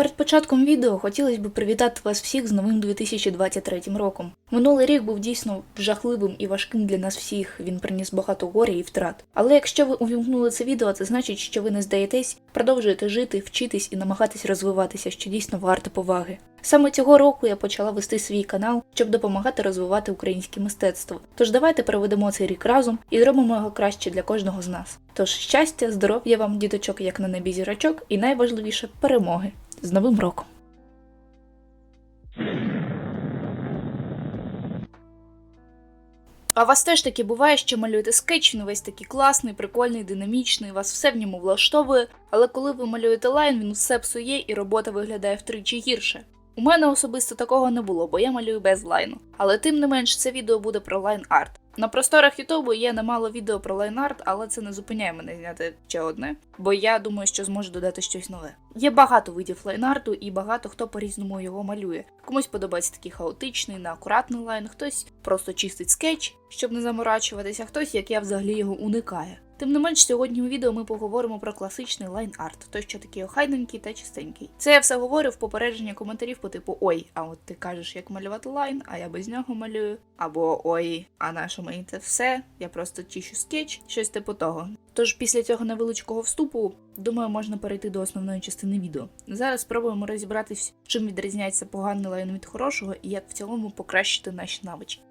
Перед початком відео хотілося б привітати вас всіх з новим 2023 роком. Минулий рік був дійсно жахливим і важким для нас всіх. Він приніс багато горя і втрат. Але якщо ви увімкнули це відео, це значить, що ви не здаєтесь, продовжуєте жити, вчитись і намагатись розвиватися, що дійсно варто поваги. Саме цього року я почала вести свій канал, щоб допомагати розвивати українське мистецтво. Тож давайте проведемо цей рік разом і зробимо його краще для кожного з нас. Тож щастя, здоров'я вам, діточок, як на небі зірочок, і найважливіше перемоги. З Новим роком! А у вас теж таки буває, що малюєте скетч, він весь такий класний, прикольний, динамічний, вас все в ньому влаштовує, але коли ви малюєте лайн, він все псує і робота виглядає втричі гірше. У мене особисто такого не було, бо я малюю без лайну. Але тим не менш, це відео буде про лайн арт. На просторах Ютубу є немало відео про лайн арт, але це не зупиняє мене зняти ще одне, бо я думаю, що зможу додати щось нове. Є багато видів лайн-арту і багато хто по-різному його малює. Комусь подобається такий хаотичний, неакуратний лайн, хтось просто чистить скетч, щоб не заморачуватися, хтось, як я, взагалі його уникає. Тим не менш, сьогодні у відео ми поговоримо про класичний лайн-арт, той, що такий охайненький та чистенький. Це я все говорю в попередженні коментарів по типу Ой, а от ти кажеш, як малювати лайн, а я без нього малюю. Або Ой, а на що мені це все? Я просто чищу скетч, щось типу того. Тож після цього невеличкого вступу, думаю, можна перейти до основної частини відео. Зараз спробуємо розібратись, чим відрізняється поганий лайн від хорошого і як в цілому покращити наші навички.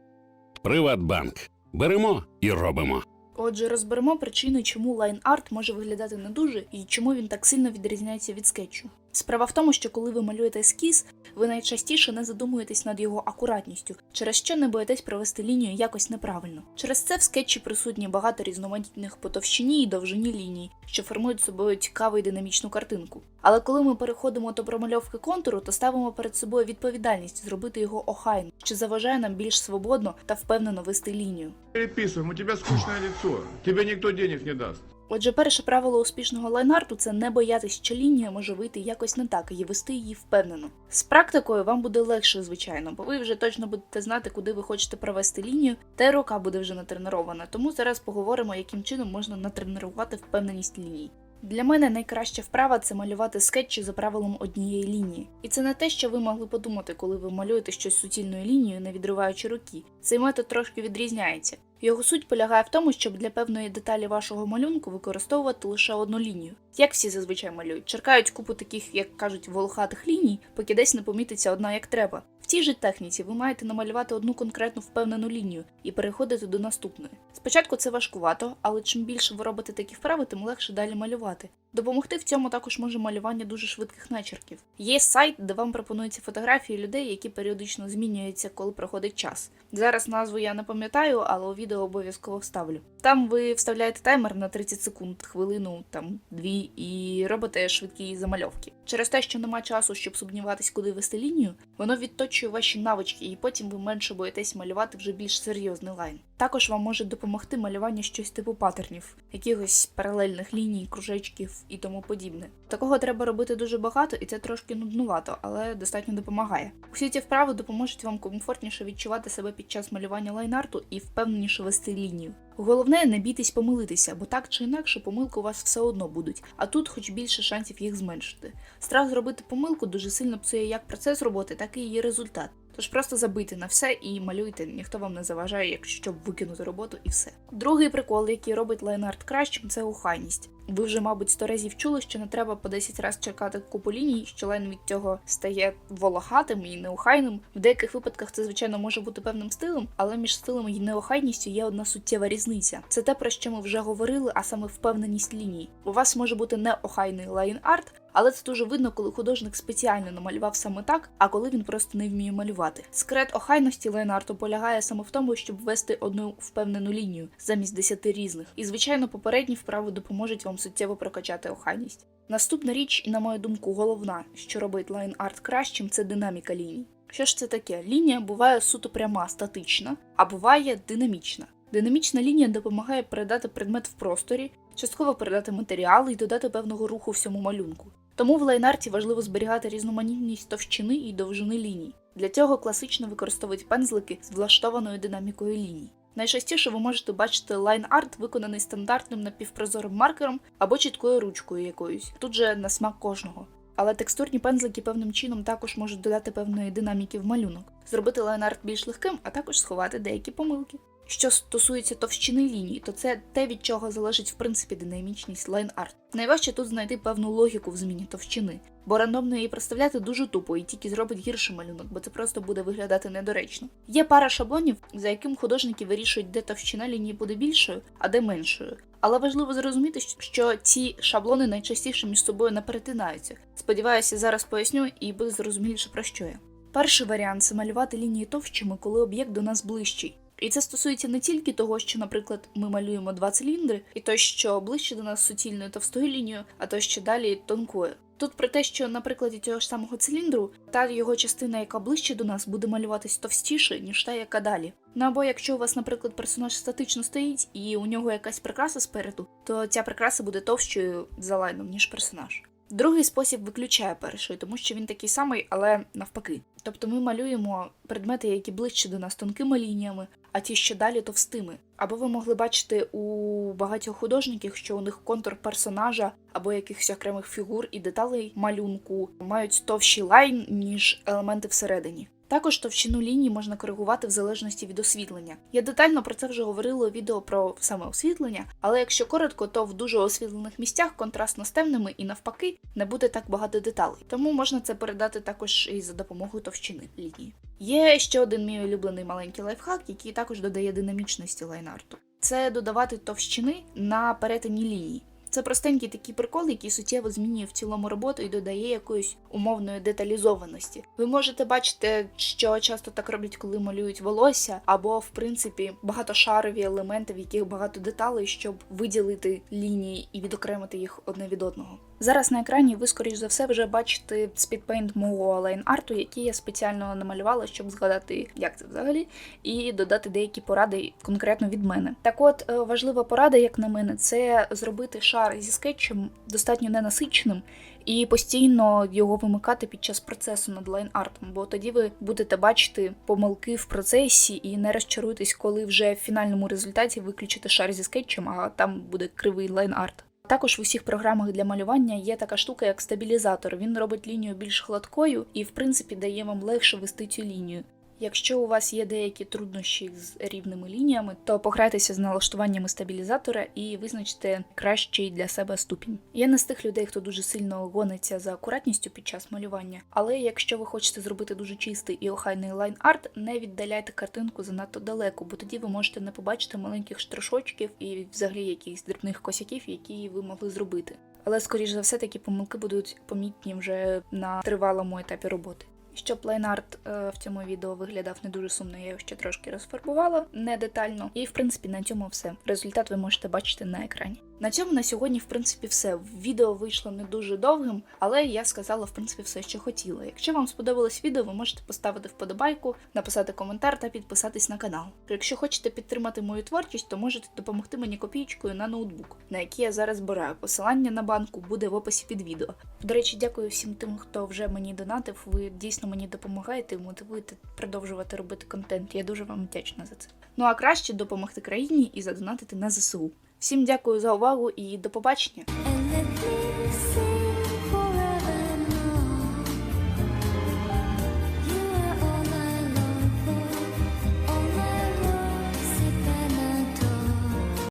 Приватбанк. Беремо і робимо. Отже, розберемо причини, чому лайн-арт може виглядати не дуже і чому він так сильно відрізняється від скетчу. Справа в тому, що коли ви малюєте ескіз, ви найчастіше не задумуєтесь над його акуратністю, через що не боїтесь провести лінію якось неправильно. Через це в скетчі присутні багато різноманітних по товщині і довжині ліній, що формують собою цікаву і динамічну картинку. Але коли ми переходимо до промальовки контуру, то ставимо перед собою відповідальність зробити його охайним, що заважає нам більш свободно та впевнено вести лінію. Переписываем, у тебе скучне лицо. Тебе ніхто денег не дасть. Отже, перше правило успішного лайнарту це не боятись, що лінія може вийти якось не так і вести її впевнено. З практикою вам буде легше, звичайно, бо ви вже точно будете знати, куди ви хочете провести лінію, та й рука буде вже натренована. Тому зараз поговоримо, яким чином можна натренувати впевненість ліній. Для мене найкраща вправа це малювати скетчі за правилом однієї лінії. І це не те, що ви могли подумати, коли ви малюєте щось суцільною лінією, не відриваючи руки. Цей метод трошки відрізняється. Його суть полягає в тому, щоб для певної деталі вашого малюнку використовувати лише одну лінію. Як всі зазвичай малюють, черкають купу таких, як кажуть, волохатих ліній, поки десь не помітиться одна як треба. В цій же техніці ви маєте намалювати одну конкретну впевнену лінію і переходити до наступної. Спочатку це важкувато, але чим більше ви робите такі вправи, тим легше далі малювати. Допомогти в цьому також може малювання дуже швидких начерків. Є сайт, де вам пропонуються фотографії людей, які періодично змінюються, коли проходить час. Зараз назву я не пам'ятаю, але у відео обов'язково вставлю. Там ви вставляєте таймер на 30 секунд, хвилину, там дві, і робите швидкі замальовки. Через те, що нема часу, щоб сумніватись, куди вести лінію, воно відточує ваші навички, і потім ви менше боїтесь малювати вже більш серйозний лайн. Також вам може допомогти малювання щось типу паттернів, якихось паралельних ліній, кружечків і тому подібне. Такого треба робити дуже багато, і це трошки нуднувато, але достатньо допомагає. Усі ці вправи допоможуть вам комфортніше відчувати себе під час малювання лайнарту і впевненіше вести лінію. Головне, не бійтесь помилитися, бо так чи інакше помилки у вас все одно будуть, а тут хоч більше шансів їх зменшити. Страх зробити помилку дуже сильно псує як процес роботи, так і її результат. Тож просто забийте на все і малюйте, ніхто вам не заважає, якщо викинути роботу і все. Другий прикол, який робить лайнарт кращим, це охайність. Ви вже, мабуть, сто разів чули, що не треба по 10 разів чекати купу ліній, що лайн від цього стає волохатим і неохайним. В деяких випадках це, звичайно, може бути певним стилем, але між стилем і неохайністю є одна суттєва різниця. Це те, про що ми вже говорили, а саме впевненість ліній. У вас може бути неохайний лайн-арт, але це дуже видно, коли художник спеціально намалював саме так, а коли він просто не вміє малювати. Секрет охайності лайнарту полягає саме в тому, щоб ввести одну впевнену лінію замість десяти різних. І, звичайно, попередні вправи допоможуть вам суттєво прокачати охайність. Наступна річ, і на мою думку, головна, що робить лайн-арт кращим, це динаміка ліній. Що ж це таке? Лінія буває суто пряма, статична, а буває динамічна. Динамічна лінія допомагає передати предмет в просторі, частково передати матеріали і додати певного руху всьому малюнку. Тому в лайнарті важливо зберігати різноманітність товщини і довжини ліній. Для цього класично використовують пензлики з влаштованою динамікою ліній. Найчастіше ви можете бачити лайн-арт, виконаний стандартним напівпрозорим маркером або чіткою ручкою якоюсь, тут же на смак кожного. Але текстурні пензлики певним чином також можуть додати певної динаміки в малюнок, зробити лайнарт більш легким, а також сховати деякі помилки. Що стосується товщини ліній, то це те, від чого залежить в принципі динамічність лайн-арт. Найважче тут знайти певну логіку в зміні товщини, бо рандомно її представляти дуже тупо і тільки зробить гірший малюнок, бо це просто буде виглядати недоречно. Є пара шаблонів, за яким художники вирішують, де товщина лінії буде більшою, а де меншою. Але важливо зрозуміти, що ці шаблони найчастіше між собою не перетинаються. Сподіваюся, зараз поясню і буде зрозуміліше про що я. Перший варіант це малювати лінії товщими, коли об'єкт до нас ближчий. І це стосується не тільки того, що, наприклад, ми малюємо два циліндри, і то, що ближче до нас суцільною товстою лінією, а то, що далі тонкою. Тут про те, що на прикладі цього ж самого циліндру, та його частина, яка ближче до нас, буде малюватись товстіше, ніж та, яка далі. Ну або якщо у вас, наприклад, персонаж статично стоїть і у нього якась прикраса спереду, то ця прикраса буде товщою за лайном, ніж персонаж. Другий спосіб виключає перший, тому що він такий самий, але навпаки. Тобто ми малюємо предмети, які ближче до нас тонкими лініями, а ті, що далі товстими. Або ви могли бачити у багатьох художників, що у них контур персонажа або якихось окремих фігур і деталей малюнку мають товщий лайн, ніж елементи всередині. Також товщину ліній можна коригувати в залежності від освітлення. Я детально про це вже говорила у відео про саме освітлення, але якщо коротко, то в дуже освітлених місцях контрастно з темними і навпаки не буде так багато деталей. Тому можна це передати також і за допомогою товщини лінії. Є ще один мій улюблений маленький лайфхак, який також додає динамічності лайнарту. Це додавати товщини на перетині ліній. Це простенький такий прикол, який суттєво змінює в цілому роботу і додає якоїсь умовної деталізованості. Ви можете бачити, що часто так роблять, коли малюють волосся, або в принципі багатошарові елементи, в яких багато деталей, щоб виділити лінії і відокремити їх одне від одного. Зараз на екрані ви, скоріш за все, вже бачите спідпейнт мого лайн-арту, який я спеціально намалювала, щоб згадати, як це взагалі, і додати деякі поради конкретно від мене. Так от, е, важлива порада, як на мене, це зробити шар зі скетчем достатньо ненасиченим і постійно його вимикати під час процесу над лайн-артом, бо тоді ви будете бачити помилки в процесі і не розчаруєтесь, коли вже в фінальному результаті виключите шар зі скетчем, а там буде кривий лайн-арт. Також в усіх програмах для малювання є така штука, як стабілізатор. Він робить лінію більш гладкою і, в принципі, дає вам легше вести цю лінію. Якщо у вас є деякі труднощі з рівними лініями, то пограйтеся з налаштуваннями стабілізатора і визначте кращий для себе ступінь. Я не з тих людей, хто дуже сильно гониться за акуратністю під час малювання, але якщо ви хочете зробити дуже чистий і охайний лайн-арт, не віддаляйте картинку занадто далеко, бо тоді ви можете не побачити маленьких штришочків і взагалі якихось дрібних косяків, які ви могли зробити. Але скоріш за все такі помилки будуть помітні вже на тривалому етапі роботи. Щоб лайнарт е, в цьому відео виглядав не дуже сумно, я його ще трошки розфарбувала не детально. І в принципі на цьому все. Результат ви можете бачити на екрані. На цьому на сьогодні, в принципі, все. Відео вийшло не дуже довгим, але я сказала, в принципі, все, що хотіла. Якщо вам сподобалось відео, ви можете поставити вподобайку, написати коментар та підписатись на канал. Якщо хочете підтримати мою творчість, то можете допомогти мені копійкою на ноутбук, на який я зараз збираю. Посилання на банку буде в описі під відео. До речі, дякую всім тим, хто вже мені донатив. Ви дійсно мені допомагаєте і мотивуєте продовжувати робити контент. Я дуже вам вдячна за це. Ну а краще допомогти країні і задонатити на ЗСУ. Всім дякую за увагу і до побачення!